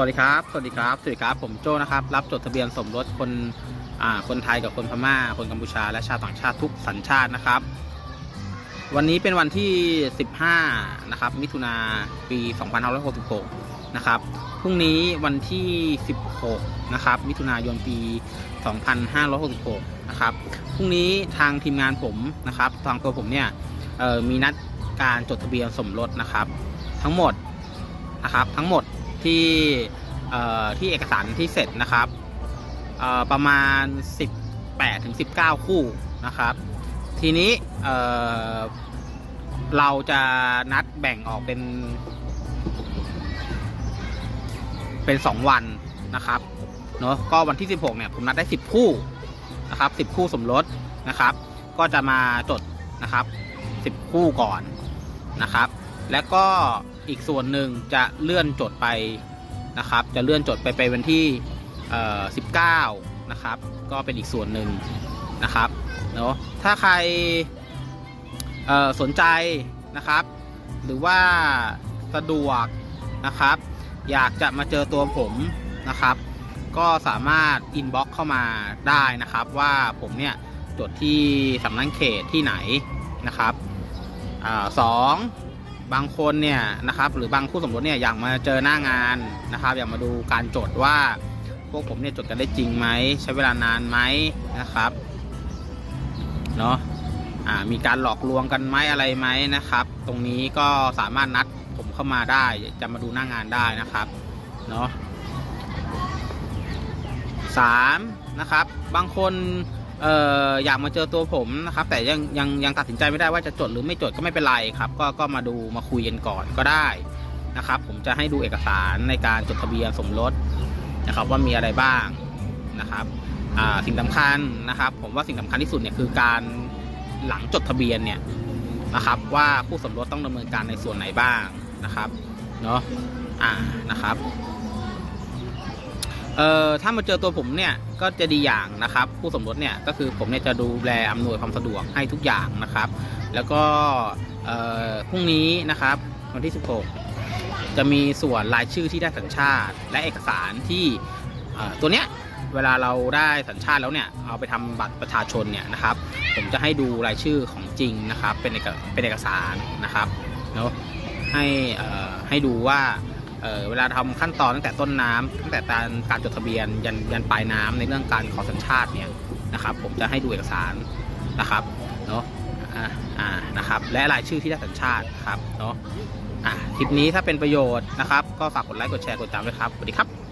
วัสดีครับ สวัสดีครับ สวัสดีครับ ผมโจ้นะครับ รับจดทะเบียนสมรสคนอ่าคนไทยกับคนพม่า คนกัมพูชา และชาติต่างชาติทุกสัญชาตินะครับ วันนี้เป็นวันที่ 15 นะครับ มิถุนาปี 2566 นะครับ พรุ่งนี้วันที่ 16 นะครับ มิถุนายนปี 2566 นะครับ พรุ่งนี้ทางทีมงานผมนะครับ ทางตัวผมเนี่ยมีนัดการจดทะเบียนสมรสนะครับ ทั้งหมดนะครับ ทั้งหมด ที่เอ่อที่เอกสารที่เสร็จนะครับเอ่อประมาณ 18ถึง19 คู่นะครับ ทีนี้เอ่อเราจะนัดแบ่งออกเป็น เป็น 2 วันนะครับเนาะก็วันที่ 16เนี่ยผมนัดได้ 10 คู่นะครับ10 คู่สมรสนะครับ ก็จะมาจดนะครับ 10 คู่ก่อนนะครับ แล้วก็ อีกส่วนหนึ่งจะเลื่อนจดไปนะครับ จะเลื่อนจดไปไปวันที่เอ่อ19นะครับ ก็เป็นอีกส่วนหนึ่งนะครับเนาะถ้าใครเอ่อสนใจนะครับ หรือว่าสะดวกนะครับ อยากจะมาเจอตัวผมนะครับ ก็สามารถอินบ็อกเข้ามาได้นะครับ ว่าผมเนี่ยจดที่สำนักเขตที่ไหนนะครับอสอง บางคนเนี่ยนะครับหรือบางคู่สมรสเนี่ยอยากมาเจอหน้างานนะครับ อยากมาดูการจดว่าพวกผมเนี่ยจดกันได้จริงไหมใช้เวลานานไหมนะครับเนาะมีการหลอกลวงกันไหมอะไรไหมนะครับ ตรงนี้ก็สามารถนัดผมเข้ามาได้จะมาดูหน้างานได้นะครับเนาะสามนะครับ บางคน เอ่ออยากมาเจอตัวผมนะครับ แต่ยังยังยังตัดสินใจไม่ได้ว่าจะจดหรือไม่จดก็ไม่เป็นไรครับ ก็ก็มาดูมาคุยกันก่อนก็ได้นะครับ ผมจะให้ดูเอกสารในการจดทะเบียนสมรสนะครับ ว่ามีอะไรบ้างนะครับสิ่งสำคัญนะครับ ผมว่าสิ่งสำคัญที่สุดเนี่ยคือการหลังจดทะเบียนเนี่ยนะครับ ว่าผู้สมรสต้องดำเนินการในส่วนไหนบ้างนะครับเนาะอ่านะครับ เอ่อถ้ามาเจอตัวผมเนี่ยก็จะดีอย่างนะครับ ผู้สมรสเนี่ยก็คือผมเนี่ยจะดูแลอำนวยความสะดวกให้ทุกอย่างนะครับ แล้วก็เอ่อพรุ่งนี้นะครับวันที่ 16 จะมีส่วนรายชื่อที่ได้สัญชาติ และเอกสารที่ตัวเนี้ยเวลาเราได้สัญชาติแล้วเนี่ยเอาไปทำบัตรประชาชนเนี่ยนะครับ ผมจะให้ดูรายชื่อของจริงนะครับ เป็นเอกเป็นเอกสารนะครับเนาะให้ให้ดูว่า เเวลาทำขั้นตอนตั้งแต่ต้นน้ำตั้งแต่การการจดทะเบียนยันยันปลายน้ำในเรื่องการขอสัญชาติเนี่ยนะครับ ผมจะให้ดูเอกสารนะครับเนาะอ่าอ่านะครับ และรายชื่อที่ได้สัญชาติครับเนาะอ่าคลิปนี้ถ้าเป็นประโยชน์นะครับ ก็ฝากกดไลค์กดแชร์กดติดตามด้วยครับสวัสดีครับ